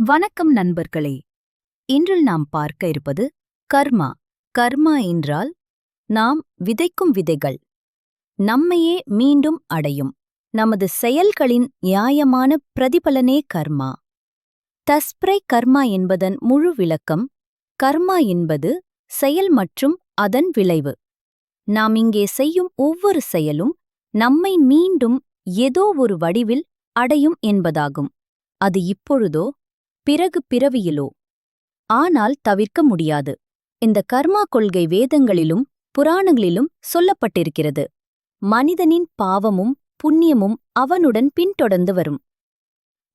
வணக்கம் நண்பர்களே. இன்று நாம் பார்க்க இருப்பது கர்மா. கர்மா என்றால் நாம் விதைக்கும் விதைகள். நம்மையே மீண்டும் அடையும். நமது செயல்களின் நியாயமான பிரதிபலனே கர்மா. தஸ்பிரை கர்மா என்பதன் முழு விளக்கம் கர்மா என்பது செயல் மற்றும் அதன் விளைவு. நாம் இங்கே செய்யும் ஒவ்வொரு செயலும் நம்மை மீண்டும் ஏதோ ஒரு வடிவில் அடையும் என்பதாகும். அது இப்பொழுதோ பிறகு பிறவியிலோ. ஆனால் தவிர்க்க முடியாது. இந்த கர்மா கொள்கை வேதங்களிலும் புராணங்களிலும் சொல்லப்பட்டிருக்கிறது. மனிதனின் பாவமும் புண்ணியமும் அவனுடன் பின்தொடர்ந்து வரும்.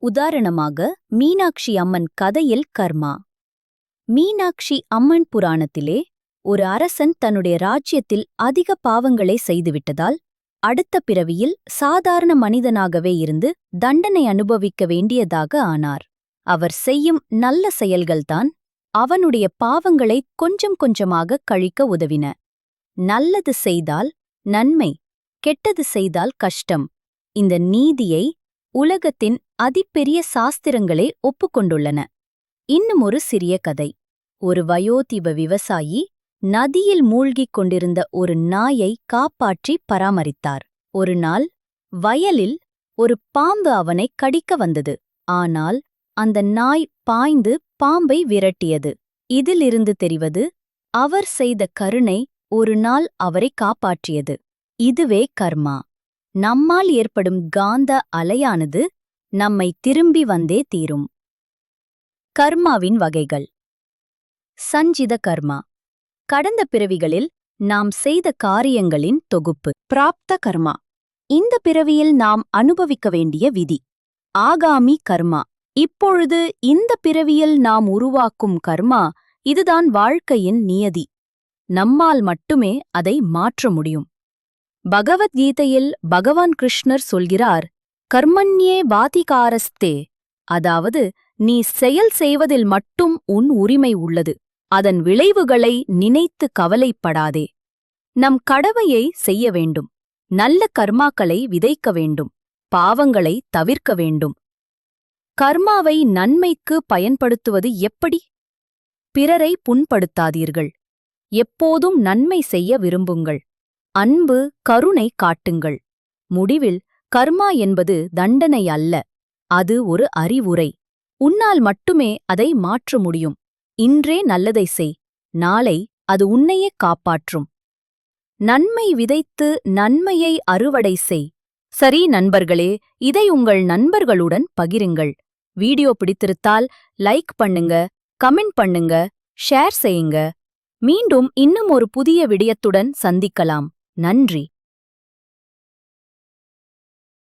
உதாரணமாக மீனாட்சி அம்மன் கதையில் கர்மா. மீனாட்சி அம்மன் புராணத்திலே ஒரு அரசன் தன்னுடைய ராஜ்யத்தில் அதிக பாவங்களை செய்துவிட்டதால் அடுத்த பிறவியில் சாதாரண மனிதனாகவே இருந்து தண்டனை அனுபவிக்க வேண்டியதாக ஆனார். அவர் செய்யும் நல்ல செயல்கள்தான் அவனுடைய பாவங்களை கொஞ்சம் கொஞ்சமாக கழிக்க உதவின. நல்லது செய்தால் நன்மை கெட்டது செய்தால் கஷ்டம். இந்த நீதியை உலகத்தின் அதிப்பெரிய சாஸ்திரங்களே ஒப்புக்கொண்டுள்ளன. இன்னும் ஒரு சிறிய கதை. ஒரு வயோதிப விவசாயி நதியில் மூழ்கிக் கொண்டிருந்த ஒரு நாயை காப்பாற்றி பராமரித்தார். ஒரு நாள் வயலில் ஒரு பாம்பு அவனை கடிக்க வந்தது. ஆனால் அந்த நாய் பாய்ந்து பாம்பை விரட்டியது. இதிலிருந்து தெரிவது அவர் செய்த கருணை ஒரு நாள் அவரை காப்பாற்றியது. இதுவே கர்மா. நம்மால் ஏற்படும் காந்த அலையானது நம்மை திரும்பி வந்தே தீரும். கர்மாவின் வகைகள். சஞ்சித கர்மா. கடந்த பிறவிகளில் நாம் செய்த காரியங்களின் தொகுப்பு. பிராப்த கர்மா. இந்த பிறவியில் நாம் அனுபவிக்க வேண்டிய விதி. ஆகாமி கர்மா. இப்பொழுது இந்த பிறவியில் நாம் உருவாக்கும் கர்மா இதுதான் வாழ்க்கையின் நியதி. நம்மால் மட்டுமே அதை மாற்ற முடியும். பகவத்கீதையில் பகவான் கிருஷ்ணர் சொல்கிறார் கர்மண்யே வாதிகாரஸ்தே. அதாவது நீ செயல் செய்வதில் மட்டும் உன் உரிமை உள்ளது. அதன் விளைவுகளை நினைத்து கவலைப்படாதே. நம் கடமையை செய்ய வேண்டும். நல்ல கர்மாக்களை விதைக்க வேண்டும். பாவங்களை தவிர்க்க வேண்டும். கர்மாவை நன்மைக்கு பயன்படுத்துவது எப்படி? பிறரை புண்படுத்தாதீர்கள். எப்போதும் நன்மை செய்ய விரும்புங்கள். அன்பு கருணை காட்டுங்கள். முடிவில் கர்மா என்பது தண்டனை அல்ல. அது ஒரு அறிவுரை. உன்னால் மட்டுமே அதை மாற்ற முடியும். இன்றே நல்லதை செய். நாளை அது உன்னையே காப்பாற்றும். நன்மை விதைத்து நன்மையை அறுவடை செய். சரி நண்பர்களே இதை உங்கள் நண்பர்களுடன் பகிருங்கள். வீடியோ பிடித்திருத்தால் லைக் பண்ணுங்க கமெண்ட் பண்ணுங்க ஷேர் செய்யுங்க. மீண்டும் இன்னும் ஒரு புதிய விடயத்துடன் சந்திக்கலாம். நன்றி.